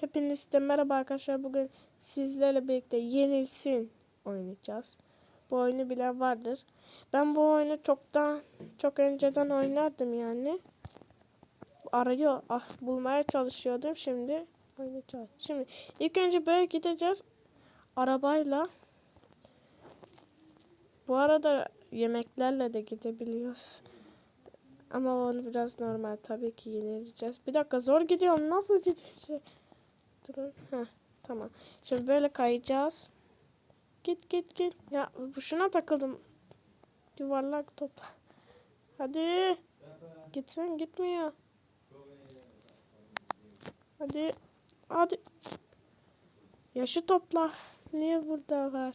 Hepiniz de merhaba arkadaşlar. Bugün sizlerle birlikte yenilsin oynayacağız. Bu oyunu bilen vardır. Ben bu oyunu çoktan çok önceden oynardım yani. Arıyor, ah, bulmaya çalışıyordum. Şimdi oynayacağız. Şimdi ilk önce böyle gideceğiz arabayla. Bu arada yemeklerle de gidebiliyoruz. Ama onu biraz normal tabii ki yenileceğiz. Bir dakika zor gidiyorum. Nasıl gideceğim? Durun. Heh, tamam. Şimdi böyle kayacağız. Git git git. Ya bu şuna takıldım. Yuvarlak top. Hadi. Gitsen gitmiyor. Hadi. Hadi. Ya şu toplar niye burada var?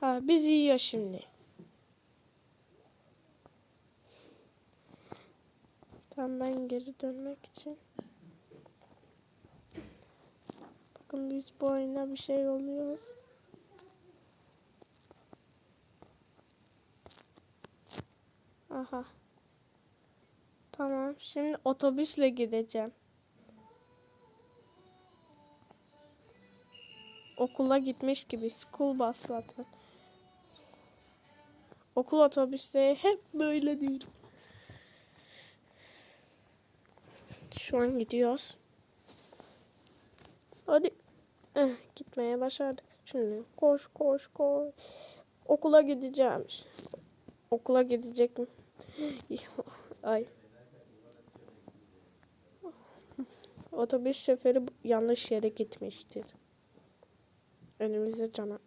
Ha biz yiyor şimdi. Tamam ben geri dönmek için. Bakın biz bu oyuna bir şey oluyoruz. Aha. Tamam. Şimdi otobüsle gideceğim. Okula gitmiş gibi. School bus zaten. Okul otobüsleri hep böyle değil. Şu an gidiyoruz. Hadi. Eh, gitmeye başardık. Şimdi koş koş koş. Okula gideceğim. Okula gidecek mi? Ay. Otobüs şoförü yanlış yere gitmiştir. Önümüze cana.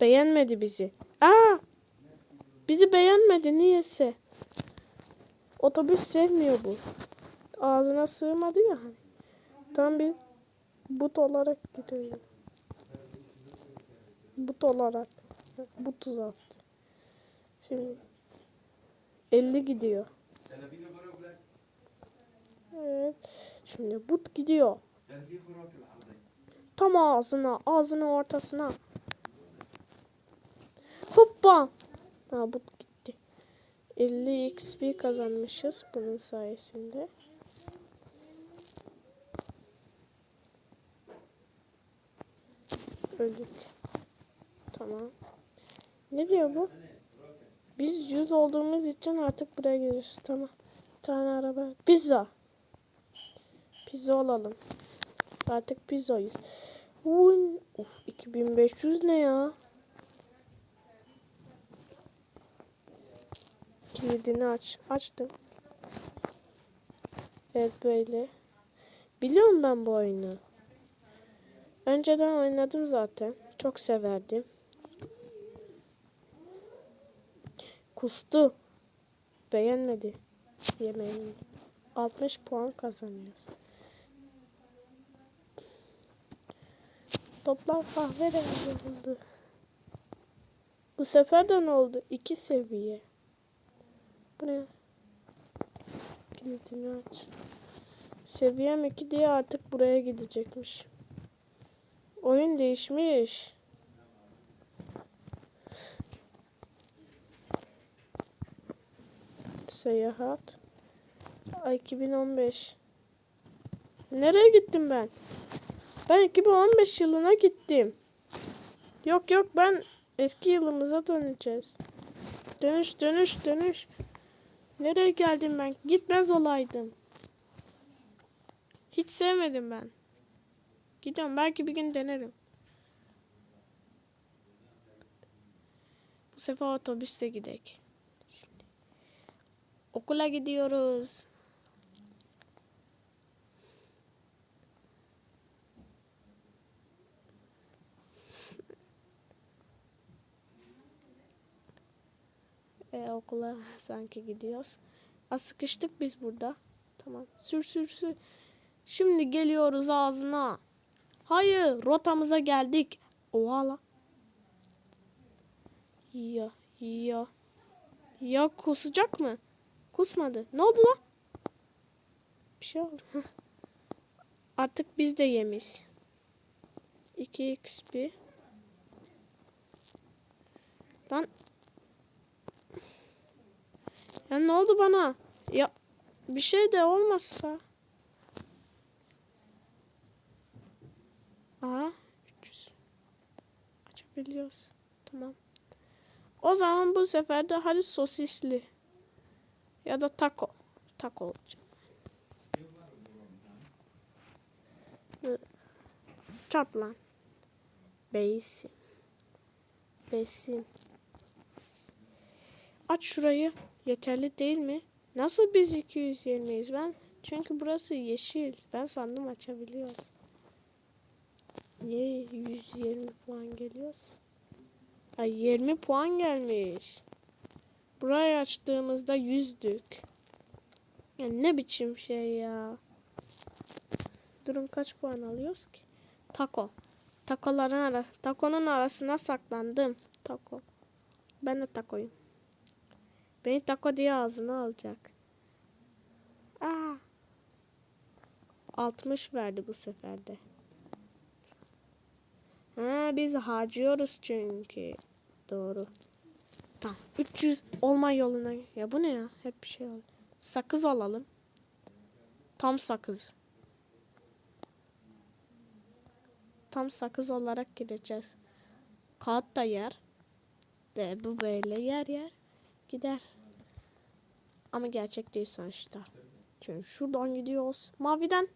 Beğenmedi bizi. Aa! Bizi beğenmedi niyeyse. Otobüs sevmiyor bu. Ağzına sığmadı ya hani. Tam bir but olarak gidiyor. But olarak. But uzattı. Şimdi 50 gidiyor. Evet. Şimdi but gidiyor. Tam ağzına, ağzının ortasına. Hoppa. Ha but gitti. 50 XP kazanmışız bunun sayesinde. Öldük. Tamam. Ne diyor bu? Biz 100 olduğumuz için artık buraya geliriz. Tamam. Bir tane araba. Pizza. Pizza olalım. Artık pizzayız. Uy, Uf 2500 ne ya? Kilidini aç. Açtım. Evet böyle. Biliyorum ben bu oyunu. Önceden oynadım zaten. Çok severdim. Kustu. Beğenmedi yemeğini. 60 puan kazanıyoruz. Toplar kahverengi oldu. Bu sefer de ne oldu? İki seviye. Bu ne? Kilidini aç. Seviyem 2 diye artık buraya gidecekmiş. Oyun değişmiş. Seyahat. Ay 2015. Nereye gittim ben? Ben 2015 yılına gittim. Yok yok ben eski yılımıza döneceğiz. Dönüş dönüş dönüş. Nereye geldim ben? Gitmez olaydım. Hiç sevmedim ben. Gidiyorum. Belki bir gün denerim. Bu sefer otobüste gidek. Şimdi. Okula gidiyoruz. E, okula sanki gidiyoruz. Az sıkıştık biz burada. Tamam. Sür sür sür. Şimdi geliyoruz ağzına. Hayır, rotamıza geldik. Oha la. Ya, ya. Ya kusacak mı? Kusmadı. Ne oldu la? Bir şey oldu. Artık biz de yemiş. 2 XP. Lan. Ya ne oldu bana? Ya bir şey de olmazsa. Biliyoruz. Tamam. O zaman bu sefer de hadi sosisli. Ya da taco. Taco olacak. Çarp lan. Besim. Besim. Aç şurayı. Yeterli değil mi? Nasıl biz 220'yiz ben? Çünkü burası yeşil. Ben sandım açabiliyoruz. Niye 120 puan geliyoruz? Ay 20 puan gelmiş. Burayı açtığımızda yüzdük. Ya ne biçim şey ya. Durun kaç puan alıyoruz ki? Taco. Takoların ara. Takonun arasına saklandım. Taco. Ben de takoyum. Beni taco diye ağzına alacak. Aa. 60 verdi bu sefer de. Ha, biz harcıyoruz çünkü. Doğru. Tamam. 300 olma yoluna. Ya bu ne ya? Hep bir şey oluyor. Sakız alalım. Tam sakız. Tam sakız olarak gireceğiz. Kağıt da yer. De bu böyle yer yer. Gider. Ama gerçek değil sonuçta. Çünkü şuradan gidiyoruz. Maviden.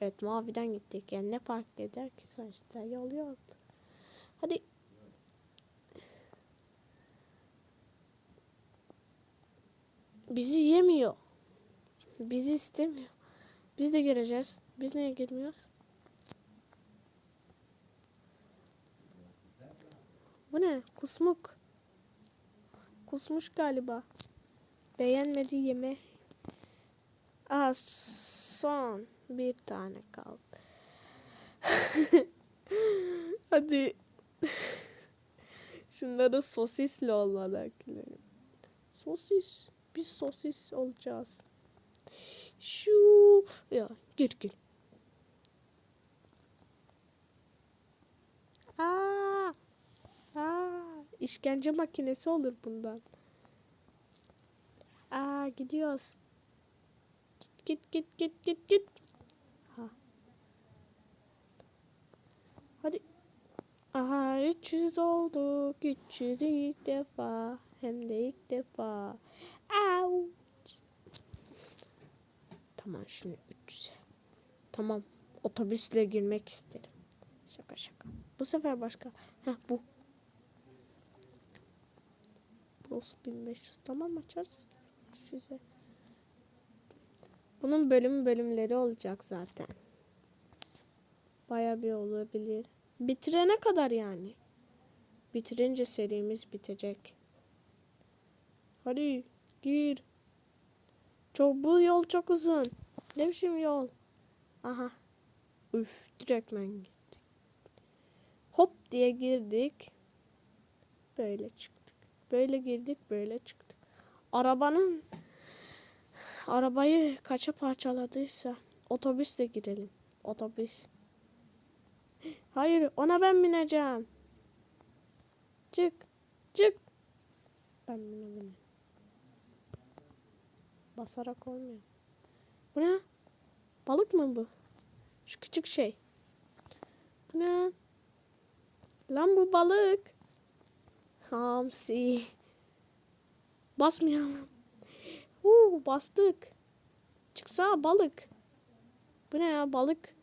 Evet maviden gittik. Yani ne fark eder ki sonuçta yol yok. Hadi. Bizi yemiyor. Bizi istemiyor. Biz de gireceğiz. Biz niye girmiyoruz? Bu ne? Kusmuk. Kusmuş galiba. Beğenmedi yeme. Aa, son bir tane kaldı. Hadi. Şunları sosisli olmalı. Sosis. Biz sosis olacağız. Şu ya gir gir. Aa, aa, işkence makinesi olur bundan. Aa gidiyoruz. Git git git git git. Ha. Hadi. Aha 300 olduk. 300 ilk defa. Hem de ilk defa. Au. Tamam şimdi 300'e. Tamam. Otobüsle girmek isterim. Şaka şaka. Bu sefer başka. Heh bu. Burası 1500. Tamam açarız. 500'e. Bunun bölüm bölümleri olacak zaten. Baya bir olabilir. Bitirene kadar yani. Bitirince serimiz bitecek. Hadi gir. Çok bu yol çok uzun. Ne biçim yol? Aha. Üf direktmen gittik. Hop diye girdik. Böyle çıktık. Böyle girdik böyle çıktık. Arabanın arabayı kaça parçaladıysa otobüsle girelim. Otobüs. Hayır ona ben bineceğim. Çık. Çık. Ben binebilirim. Basarak olmuyor. Bu ne? Balık mı bu? Şu küçük şey. Bu ne? Lan bu balık. Hamsi. Basmayalım. Uuu bastık. Çıksa balık. Bu ne ya balık?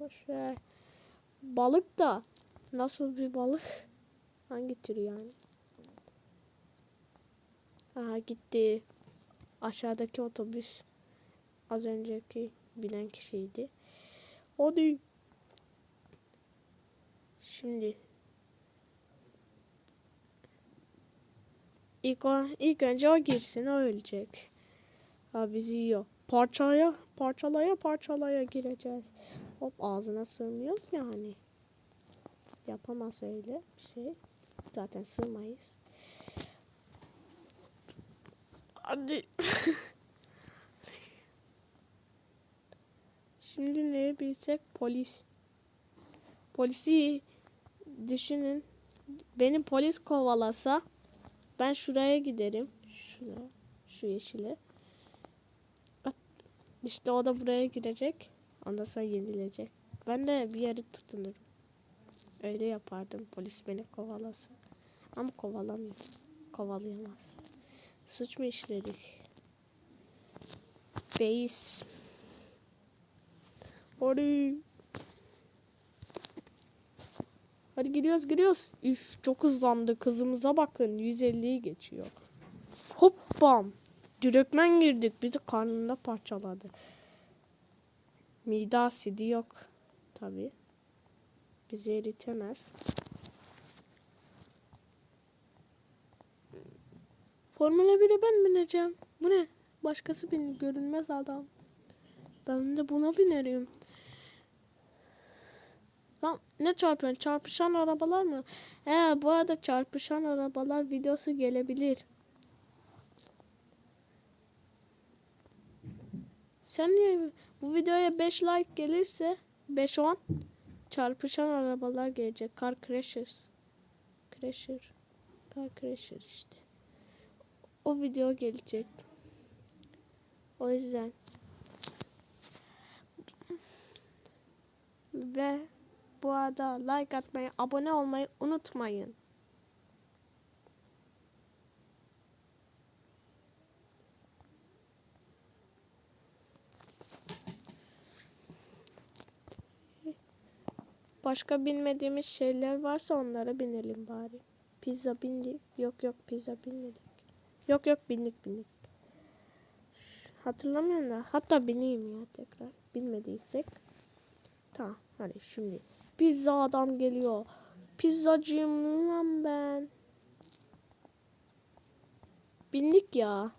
Boşver. Balık da nasıl bir balık? Hangi tür yani? Aha gitti. Aşağıdaki otobüs az önceki binen kişiydi. Hadi. Şimdi ilk, o, ilk önce o girsin o ölecek. Ha bizi yiyor. Parçalaya parçalaya parçalaya gireceğiz. Hop ağzına sığmıyoruz yani. Yapamaz öyle bir şey. Zaten sığmayız. Hadi. Şimdi ne bilsek polis. Polisi düşünün. Benim polis kovalasa ben şuraya giderim. Şuraya. Şu yeşile. İşte o da buraya girecek. Ondan sonra yenilecek. Ben de bir yeri tutunurum. Öyle yapardım polis beni kovalasın. Ama kovalamıyor. Kovalayamaz. Suç mu işledik? Beis. Hadi. Hadi gidiyoruz gidiyoruz. Üf çok hızlandı. Kızımıza bakın. 150'yi geçiyor. Hop bam. Direkmen girdik. Bizi karnında parçaladı. Mide asidi yok. Tabi. Bizi eritemez. Formula 1'e ben bineceğim. Bu ne? Başkası bin görünmez adam. Ben de buna binerim. Lan ne çarpıyorsun? Çarpışan arabalar mı? He bu arada çarpışan arabalar videosu gelebilir. Sen niye bu videoya 5 like gelirse 5-10 çarpışan arabalar gelecek. Car crashers. Crasher. Car crasher işte. O video gelecek. O yüzden. Ve bu arada like atmayı, abone olmayı unutmayın. Başka bilmediğimiz şeyler varsa onlara binelim bari. Pizza bindik. Yok yok pizza binmedik. Yok yok bindik bindik. Hatırlamıyorum da. Hatta bineyim ya tekrar. Bilmediysek. Tamam hadi şimdi. Pizza adam geliyor. Pizzacıyım lan ben. Bindik ya.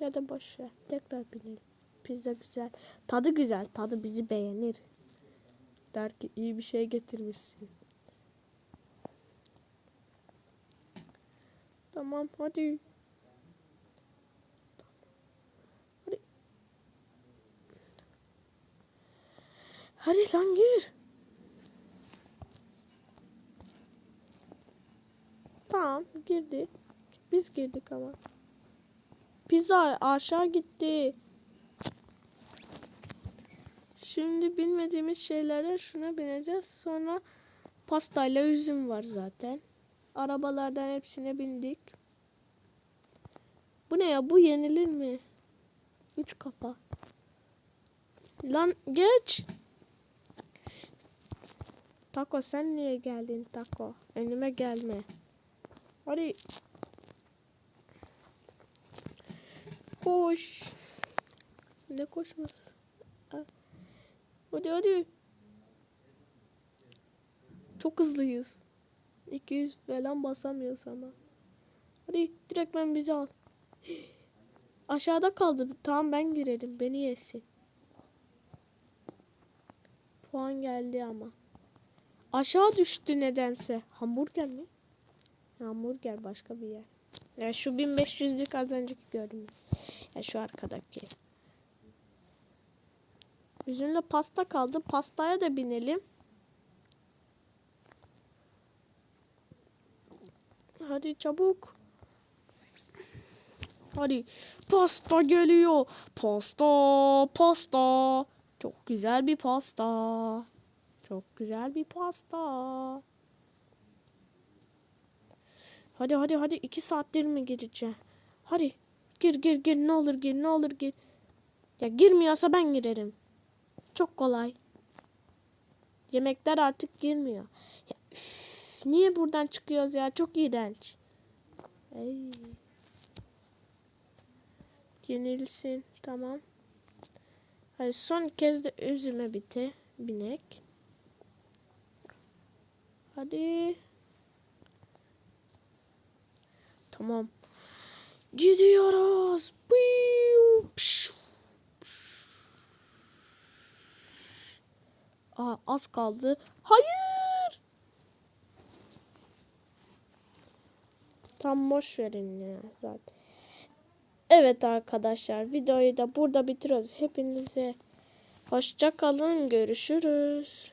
Ya da boş ver. Tekrar binelim. Pizza güzel. Tadı güzel. Tadı bizi beğenir. Der ki iyi bir şey getirmişsin. Tamam. Hadi. Hadi lan gir. Tamam girdi. Biz girdik ama. Pizza aşağı gitti. Şimdi bilmediğimiz şeylere şuna bineceğiz. Sonra pastayla üzüm var zaten. Arabalardan hepsine bindik. Bu ne ya? Bu yenilir mi? Üç kafa. Lan geç. Tako sen niye geldin Tako? Önüme gelme. Hadi. Koş. Ne koşması? Hadi hadi. Çok hızlıyız. 200 falan basamıyoruz ama. Hadi direkt ben bizi al. Aşağıda kaldı. Tamam ben girerim. Beni yesin. Puan geldi ama. Aşağı düştü nedense. Hamburger mi? Hamburger başka bir yer. Ya şu 1500'lük az önceki gördüm. Ya şu arkadaki. Üzümde pasta kaldı. Pastaya da binelim. Hadi çabuk. Hadi. Pasta geliyor. Pasta, pasta. Çok güzel bir pasta. Çok güzel bir pasta. Hadi hadi hadi. iki saattir mi gireceğim? Hadi. Gir gir gir. Ne olur gir ne olur gir. Ya girmiyorsa ben girerim. Çok kolay. Yemekler artık girmiyor. Ya, üf, niye buradan çıkıyoruz ya? Çok iğrenç. Ay. Yenilsin. Tamam. Hadi son kez de üzüme bite. Binek. Hadi. Tamam. Gidiyoruz. Aa, az kaldı. Hayır. Tam boş verin ya zaten. Evet arkadaşlar videoyu da burada bitiriyoruz. Hepinize hoşça kalın. Görüşürüz.